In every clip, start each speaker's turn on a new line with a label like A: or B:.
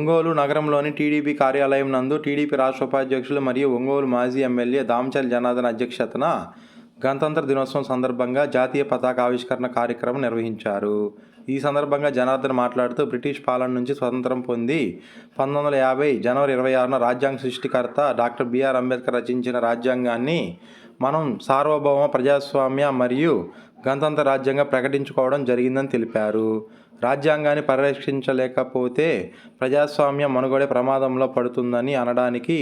A: ఒంగోలు నగరంలోని టీడీపీ కార్యాలయం నందు టీడీపీ రాష్ట్ర ఉపాధ్యక్షులు మరియు ఒంగోలు మాజీ ఎమ్మెల్యే దామచల్ జనార్దన్ అధ్యక్షతన గణతంత్ర దినోత్సవం సందర్భంగా జాతీయ పతాక ఆవిష్కరణ కార్యక్రమం నిర్వహించారు. ఈ సందర్భంగా జనార్దన్ మాట్లాడుతూ బ్రిటిష్ పాలన నుంచి స్వతంత్రం పొంది పంతొమ్మిది వందల యాభై జనవరి ఇరవై ఆరున రాజ్యాంగ సృష్టికర్త డాక్టర్ బిఆర్ అంబేద్కర్ రచించిన రాజ్యాంగాన్ని మనం సార్వభౌమ ప్రజాస్వామ్య మరియు గణతంత్ర రాజ్యంగా ప్రకటించుకోవడం జరిగిందని తెలిపారు. రాజ్యాంగాన్ని పరిరక్షించలేకపోతే ప్రజాస్వామ్య మనుగడే ప్రమాదంలో పడుతుందని అనడానికి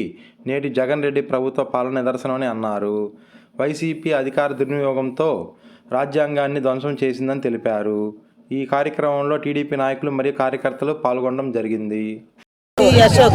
A: నేటి జగన్ రెడ్డి ప్రభుత్వ పాలన నిదర్శనమని అన్నారు. వైసీపీ అధికార దుర్వినియోగంతో రాజ్యాంగాన్ని ధ్వంసం చేసిందని తెలిపారు. ఈ కార్యక్రమంలో టీడీపీ నాయకులు మరియు కార్యకర్తలు పాల్గొనడం జరిగింది.
B: అశోక్.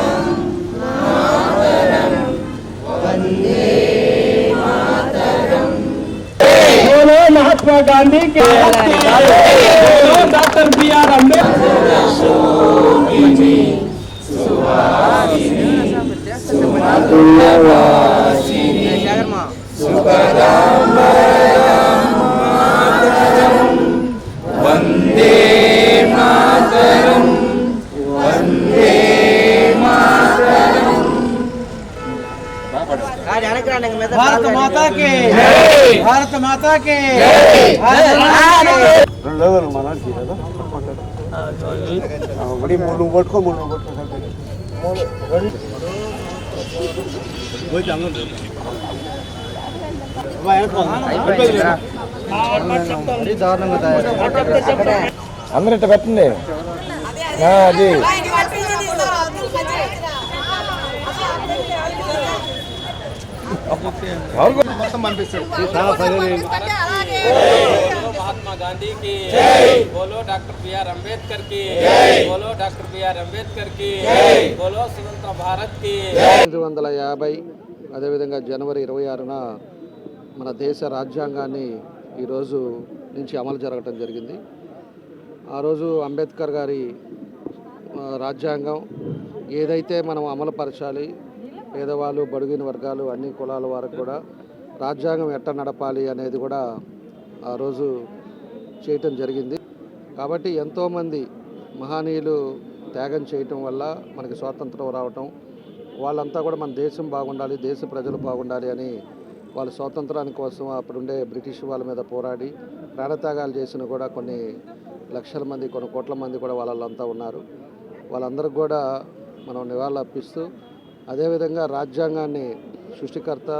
C: महात्मा गांधी के डॉक्टर बी आर अंबेडकर
D: భారత మాతా కి భారత మాతా కి రెండు మనకి కదా ఒకటి మూడు నువ్వు పట్టుకో మూడు నువ్వు పట్టుకో
C: అందరూ ఇట్ట పెట్టండి ఆ, అది
E: महात्मा गांधी की बोलो डॉक्टर बी आर अम्बेडकर की बोलो डॉक्टर बी आर अम्बेडकर की बोलो स्वतंत्र भारत की
F: ఐదు వందల యాభై అదేవిధంగా జనవరి ఇరవై ఆరున మన దేశ రాజ్యాంగాన్ని ఈరోజు నుంచి అమలు జరగటం జరిగింది ఆ రోజు అంబేద్కర్ గారి ఆ, రాజ్యాంగం ఏదైతే మనం అమలుపరచాలి పేదవాళ్ళు బడుగిన వర్గాలు అన్ని కులాల వారికి కూడా రాజ్యాంగం ఎట్ట నడపాలి అనేది కూడా ఆ రోజు చేయటం జరిగింది. కాబట్టి ఎంతోమంది మహనీయులు త్యాగం చేయటం వల్ల మనకి స్వాతంత్రం రావటం వాళ్ళంతా కూడా మన దేశం బాగుండాలి దేశ ప్రజలు బాగుండాలి అని వాళ్ళ స్వాతంత్రాని కోసం అప్పుడుండే బ్రిటిష్ వాళ్ళ మీద పోరాడి ప్రాణత్యాగాలు చేసిన కూడా కొన్ని లక్షల మంది కొన్ని కోట్ల మంది కూడా వాళ్ళంతా ఉన్నారు. వాళ్ళందరికీ కూడా మనం నివాళులు అర్పిస్తూ అదేవిధంగా రాజ్యాంగాన్ని సృష్టికర్త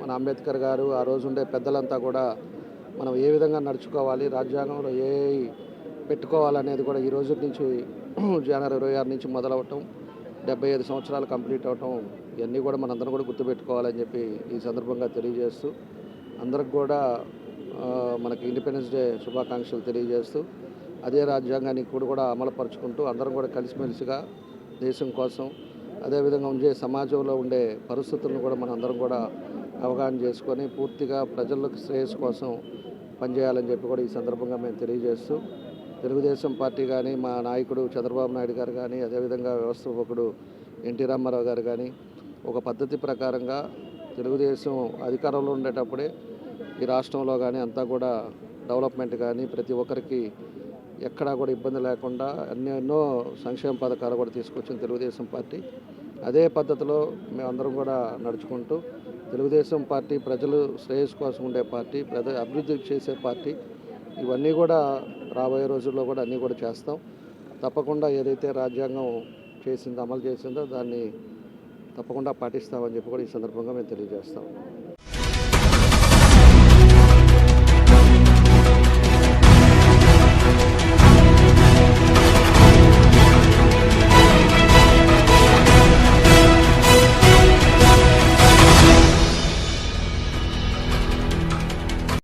F: మన అంబేద్కర్ గారు ఆ రోజు ఉండే పెద్దలంతా కూడా మనం ఏ విధంగా నడుచుకోవాలి రాజ్యాంగంలో ఏ పెట్టుకోవాలనేది కూడా ఈ రోజు నుంచి జనవరి ఇరవై ఆరు నుంచి మొదలవటం డెబ్బై ఐదు సంవత్సరాలు కంప్లీట్ అవటం ఇవన్నీ కూడా మనందరం కూడా గుర్తుపెట్టుకోవాలని చెప్పి ఈ సందర్భంగా తెలియజేస్తూ అందరికి కూడా మనకి ఇండిపెండెన్స్ డే శుభాకాంక్షలు తెలియజేస్తూ అదే రాజ్యాంగాన్ని ఇప్పుడు కూడా అమలుపరుచుకుంటూ అందరం కూడా కలిసిమెలిసిగా దేశం కోసం అదేవిధంగా ఉండే సమాజంలో ఉండే పరిస్థితులను కూడా మనం అందరం కూడా అవగాహన చేసుకొని పూర్తిగా ప్రజలకు శ్రేయస్సు కోసం పనిచేయాలని చెప్పి కూడా ఈ సందర్భంగా మేము తెలియజేస్తూ తెలుగుదేశం పార్టీ కానీ మా నాయకుడు చంద్రబాబు నాయుడు గారు కానీ అదేవిధంగా వ్యవస్థాపకుడు ఎన్టీ రామారావు గారు కానీ ఒక పద్ధతి ప్రకారంగా తెలుగుదేశం అధికారంలో ఉండేటప్పుడే ఈ రాష్ట్రంలో కానీ అంతా కూడా డెవలప్మెంట్ కానీ ప్రతి ఒక్కరికి ఎక్కడా కూడా ఇబ్బంది లేకుండా ఎన్నెన్నో సంక్షేమ పథకాలు కూడా తీసుకొచ్చింది తెలుగుదేశం పార్టీ. అదే పద్ధతిలో మేమందరం కూడా నడుచుకుంటూ తెలుగుదేశం పార్టీ ప్రజలు శ్రేయస్సు కోసం ఉండే పార్టీ ప్రజ అభివృద్ధి చేసే పార్టీ ఇవన్నీ కూడా రాబోయే రోజుల్లో కూడా అన్నీ కూడా చేస్తాం. తప్పకుండా ఏదైతే రాజ్యాంగం చేసిందో అమలు చేసిందో దాన్ని తప్పకుండా పాటిస్తామని చెప్పి కూడా ఈ సందర్భంగా మేము తెలియజేస్తాం.